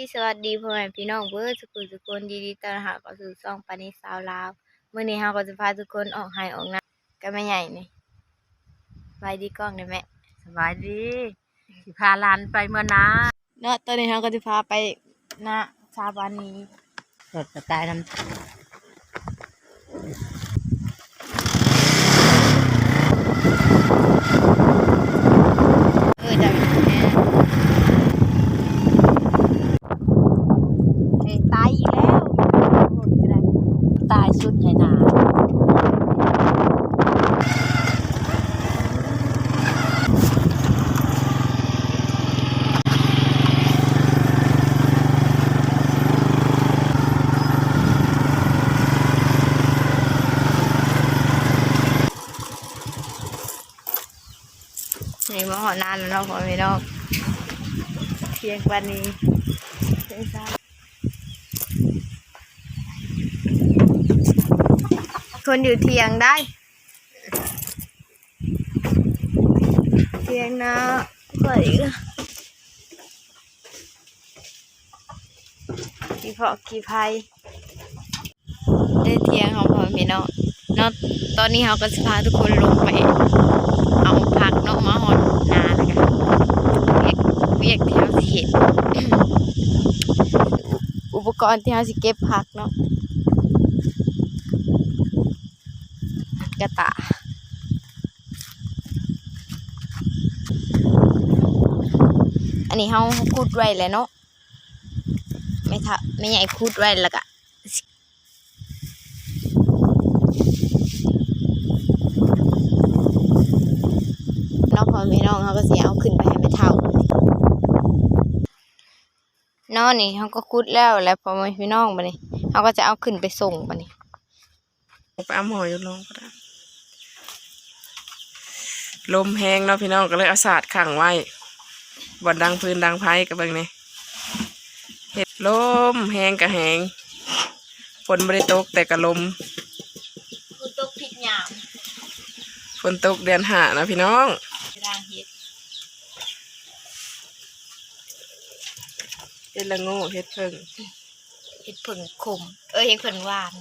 ดีสวัสดีพ่อแม่พี่น้องเบิร์ดสุขุทุกคนยินดีต้อนรับเข้าสู่ช่องปานิสาวลาวมื้อนี้เฮาก็จะพาทุกคนออกไห้ออกนาก็แม่ใหญ่นี่ไว้ดีกล้องได้แม่สบายดีสิพาหลานไปเมื่อนาเนาะตอนนี้เฮาก็จะพาไปนาชาบานีสดกระตายน้เออจะแม่เฮ้ยตายอีกแล้วหมดก็ได้ำตายสุดไหนา นี่มาหอนานแล้วเนาะพ่อแม่พี่น้องเทียงปานนี้เที่ยงซ้าคนอยู่เทียงได้ เทียงนะเฮ้ยกี่เพาะกี่ภัยได้เทียงของพ่อแม่พี่น้องเนาะตอนนี้เราก็จะพาทุกคนลงไป เอาผักเนาะมาหอ เวียกเวียกที่เราสิเห็นอุปกรณ์ที่เราสิเก็บผักเนาะกระตาอันนี้เราคูดไว้แล้วเนาะไม่ทะไม่ใหญ่คูดไว้แล้วก็เนาะพอแม่น้องเขาก็เสิเอาขึ้นไปให้แม่เฒ่าเนาะนี่เขาก็คูดแล้วแล้วพอแม่พี่น้องบัดนี้เขาก็จะเอาขึ้นไปส่งบัดนี้ไปเอาหมออยู่ลงก็ได้ลมแห้งเนาะพี่น้องก็เลยเอาสาดขังไว้บ่ดังพื้นดังไพ่กับเบิ่งนี่เห็ดลมแห้งกับแห้งฝนไม่ได้ตกแต่กับลมคูตกผิดยามฝนตกเดือนหานะพี่น้อง ร่างเฮ็ด เฮ็ดละโง่เฮ็ดเพิ่งเฮ็ดผึ่งขม เออเฮ็ดผึ่งหวาน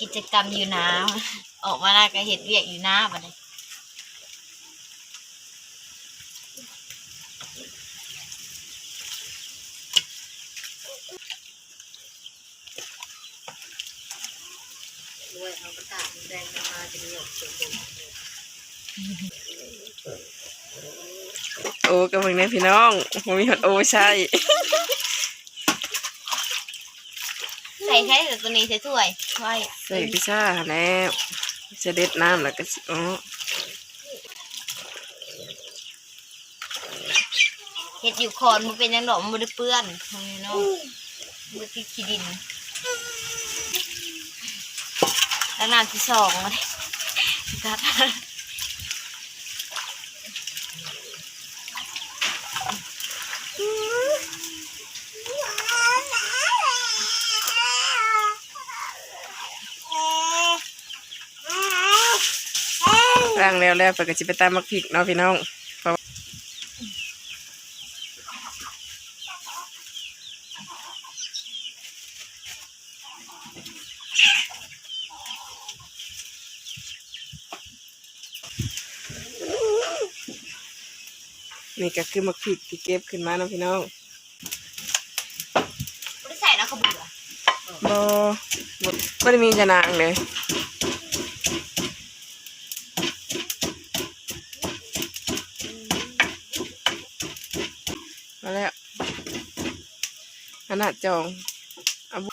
กิจกรรมอยู่น้ำออกมาแล้วก็เฮ็ดเวียกอยู่น้ำบัดนี้ด้วยเอากระตาแดงมาจะมีออกสี โอ้กับเบิ่งนี่พี่น้องบ่มีฮอดโอ้ใช่ใส่ใช้แต่ตัวนี้ใส่ถ้วยถ้วยใส่พิซซ่าแล้วจะเด็ดน้ำแล้วก็สิอ๋อเห็ดอยู่คอนมันเป็นยังดอกมันบ่ได้เปื้อนทำไงเนาะมันบ่ติดขี้ดินแล้วน้ำที่สองมาเลยตัด ล้างแล้วแล้วเพิ่นก็สิไปตำมักพริกเนาะพี่น้องเพราะว่านี่ก็คือมักพริกที่เก็บขึ้นมาเนาะพี่น้องไม่ได้ใส่นะเขาเบื่อบ่บ่บ่ได้มีจะนางเลย มาแล้วขนาดจองเอาบุ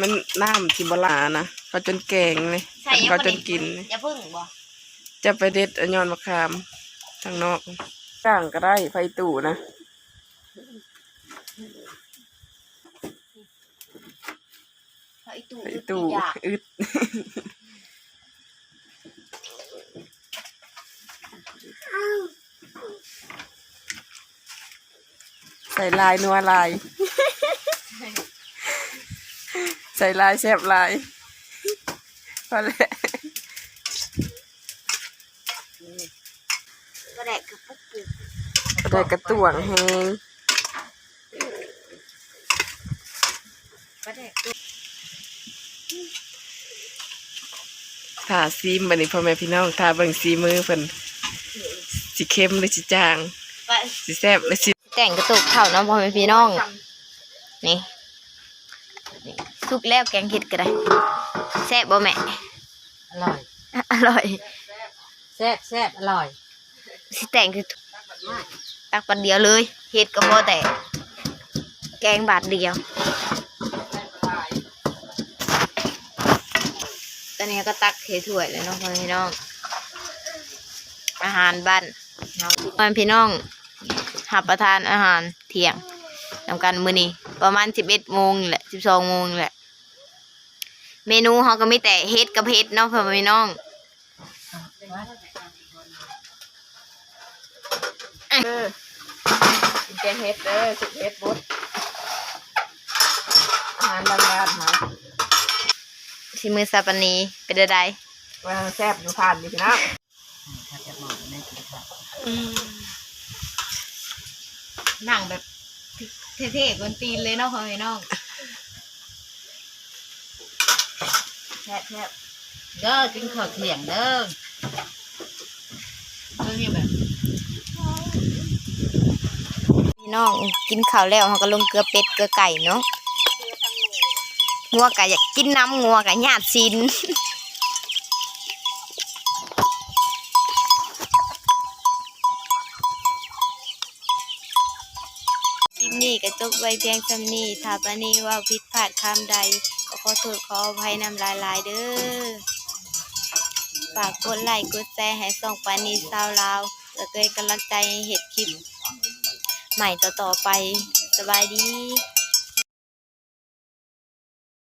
มันน้ำที่บลานะเขาจนแกงเลยใส่ยังเขาบ่จได้นกินเลยอย่าพึ่งบ่จะไปเด็ดอันยอนมะขามทางนอกจ้างก็ได้ไฟตู่นะไอ้ตู่ไฟตู่อยากอึด ใส่ลายนัวลาย ใส่ลายแซบลายพอแล้วก็แดกกระปุกปุกได้กระต่วงแหงก็แดกตัวถ้าซีมบัดนี้พ่อแม่พี่น้องถ้าเบิ่งซีมือเพิ่นสิเค็มหรือสิจางก็สิแซ่บหรือสิ แต่งกระตุกเข่าน้องพ่อแม่พี่น้องนี่นี่สุกแล้วแกงเห็ดก็ได้แซ่บบ่แม่ อร่อย อร่อยแซ่บแซ่บอร่อยสิแต่งคือตักปันเดียวเลยเห็ดก็พอแต่ แกงบาทเดียว ตอนนี้ก็ตักเทถ้วยเลยเนาะพ่อแม่พี่น้อง อาหารบ้านน้องพ่อแม่พี่น้อง หับประทานอาหารเที่ยงทำกันมื้อนี้ประมาณสิบเอ็ดโมงนี่แหละสิบสองโมงนี่แหละ เมนูเขาก็มีแต่เฮ็ดกับเฮ็ดเนาะพ่อแม่พี่น้องเออกินแกงเฮ็ดเด้อสุกเฮ็ดบดอาหารบางร้านมาชิมือซาปานีเป็นใดว่าแซ่บอยู่ผ่านอยู่พี่น้องถ้าจะหมอในั่งแบบเท่ๆกวนตีนเลยเนาะพ่อแม่พี่น้องแซ่บเด้อกินข้าวเที่ยงเด้อเรื่องนี้แบบพี่น้องกินข้าวแล้วเขาก็ลงเกลือเป็ดเกลือไก่เนาะงัวกะอยากกินน้ำงัวกะญาติซิน นี้ก็จบไว้เพียงสำนี้ถ้าปานี้ว่าผิดพลาดคำใด ก็ขอโทษขออภัยนำหลายๆเด้อฝากกดไลค์กดแชร์ให้ส่องปานีสาวลาวเพื่อเป็กำลังใจเห็ดคลิป ใหม่ต่อๆไปสบายดี